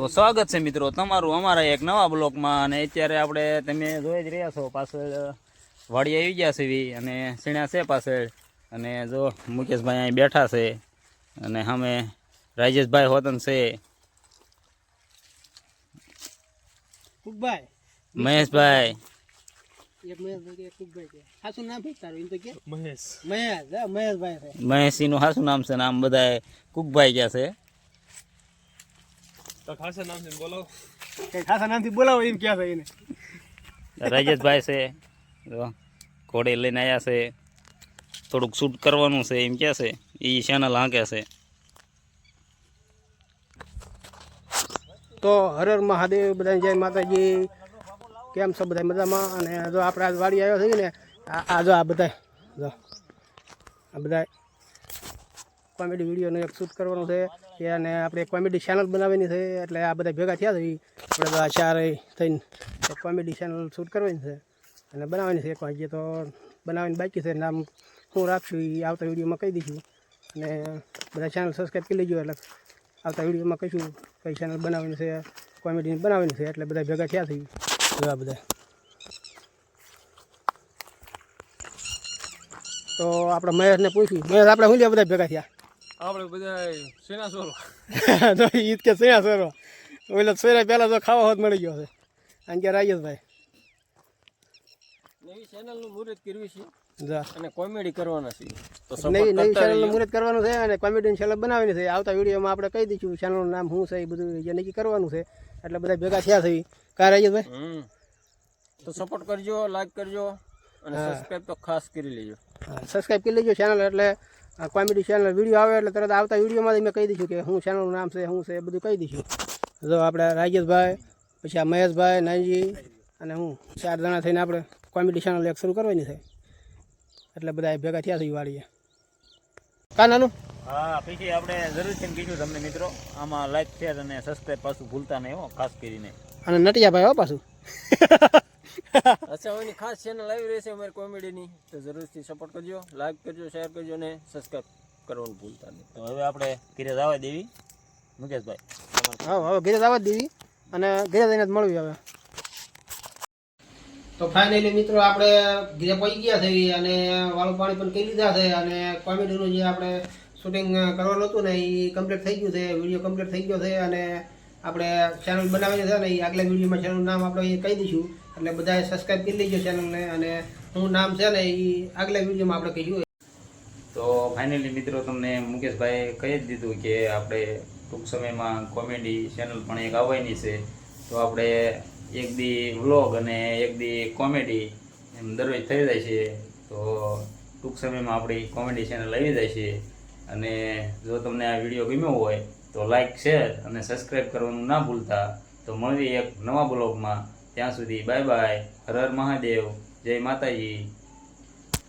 તો સ્વાગત છે મિત્રો તમારું અમારા એક નવા બ્લોકમાં અને અત્યારે આપણે તમે જોઈ જ રહ્યા છો પાછળ વાડી આવી ગયા છે એવી અને સીણા છે પાછળ અને જો મુકેશભાઈ અહીં બેઠા છે અને સામે રાજેશભાઈ હોતન છે. મહેશભાઈ. મહેશ મહેશ. મહેશભાઈ નામ છે નામ બધા કુકભાઈ ગયા છે. તો ખાસા છે કઈ ખાસા નામથી બોલાવો એમ ક્યાં છે એને? રાજેશભાઈ છે ઘોડે લઈને આવ્યા છે. થોડુંક શૂટ કરવાનું છે એમ કહે છે એ ચેનલ હાંકે છે. તો હરર મહાદેવ બધાને જય માતાજી. કેમ છો બધા મજામાં? અને જો આપણે આજ વાડી આવ્યો છે ને આ આ જો આ બધા જો આ બધા કોમેડી વિડીયોનો એક શૂટ કરવાનું છે અને આપણે કોમેડી ચેનલ બનાવવાની છે એટલે આ બધા ભેગા થયા છે. આપણે બધા ચારે થઈને કોમેડી ચેનલ શૂટ કરવાની છે અને બનાવવાની છે એક વાગ્યે તો બનાવવાની બાકી છે નામ હું રાખશું એ આવતા વિડીયોમાં કહી દઈશું. અને બધા ચેનલ સબસ્ક્રાઈબ કરી લેજો એટલે આવતા વિડીયોમાં કહીશું કઈ ચેનલ બનાવવાની છે કોમેડીની બનાવવાની છે એટલે બધા ભેગા થયા થઈ એવા બધા. તો આપણે મહેશને પૂછ્યું, મહેશ, આપણે શું બધા ભેગા થયા? આપણે બધા સેના સોરો તો ઈદ કે સેના સોરો ઓલા સોરા પહેલાં તો ખાવા હોત મળી ગયો છે. અને કે રાજેશભાઈ નવી ચેનલનું મુહૂર્ત કરવી છે અને કોમેડી કરવાના છે. નવી નવી ચેનલનું મુહૂર્ત કરવાનું છે અને કોમેડી ચેનલ બનાવવાની છે. આવતા વિડીયોમાં આપણે કહી દઈશું ચેનલનું નામ શું છે એ બધું જે નક્કી કરવાનું છે. એટલે બધા ભેગા થયા થઈ કા રાજેશભાઈ ભાઈ? તો સપોર્ટ કરજો લાઈક કરજો અને સબસ્ક્રાઇબ તો ખાસ કરી લેજો. સબસ્ક્રાઈબ કરી લેજો ચેનલ એટલે કોમેડી ચેનલ વીડિયો આવે એટલે તરત આવતા વિડીયોમાં મેં કહી દઈશું કે હું ચેનલનું નામ છે શું છે એ બધું કહી દઈશું. જો આપણે રાજેશભાઈ પછી આ મહેશભાઈ નાનજી અને હું ચાર જણા થઈને આપણે કોમેડી ચેનલ એક શરૂ કરવાની છે. એટલે બધા ભેગા થયા છે વાળીએ કા નાનું? હા પછી આપણે જરૂર છે કીધું તમને મિત્રો આમાં લાઈક શેર અને સબસ્ક્રાઈબ પાછું ભૂલતા નહીં હો ખાસ કરીને. અને નટિયાભાઈ હો પાછું. એની ખાસ ચેનલ આવી રહી છે અમારી કોમેડીની તો જરૂરથી સપોર્ટ કરજો લાઈક કરજો શેર કરજો અને સબસ્ક્રાઈબ કરવાનું ભૂલતા નહીં. તો હવે આપણે ઘરે આવવા દેવી. મુકેશભાઈ હા હવે ઘરે આવવા દેવી અને ઘીરે જઈને જ મળવી હવે. તો ફાઇનલી મિત્રો આપણે ઘરે પહોંચી ગયા છે અને વાળું પાણી પણ કરી લીધા છે અને કોમેડીનું જે આપણે શૂટિંગ કરવાનું હતું ને એ કમ્પ્લીટ થઈ ગયું છે વીડિયો કમ્પ્લીટ થઈ ગયો છે અને આપણે ચેનલ બનાવીને છે ને એ આગલા વિડીયોમાં ચેનલનું નામ આપણે એ કહી દઈશું. એટલે બધાએ સબસ્ક્રાઈબ કરી લેજો ચેનલને અને હું નામ છે ને એ આગલા વિડીયોમાં આપણે કહીશું. તો ફાઇનલી મિત્રો તમને મુકેશભાઈ કહી જ દીધું કે આપણે ટૂંક સમયમાં કોમેડી ચેનલ પણ એક આવવાની છે. તો આપણે એક દી વ્લોગ અને એક દી કોમેડી એમ દરરોજ થઈ જાય છે. તો ટૂંક સમયમાં આપણી કોમેડી ચેનલ આવી જાય છે. અને જો તમને આ વીડિયો ગમ્યો હોય તો લાઇક શેર અને સબસ્ક્રાઈબ કરવાનું ના ભૂલતા. તો મળીએ એક નવા બ્લોગમાં. ત્યાં સુધી બાય બાય હર હર મહાદેવ. જય માતાજી.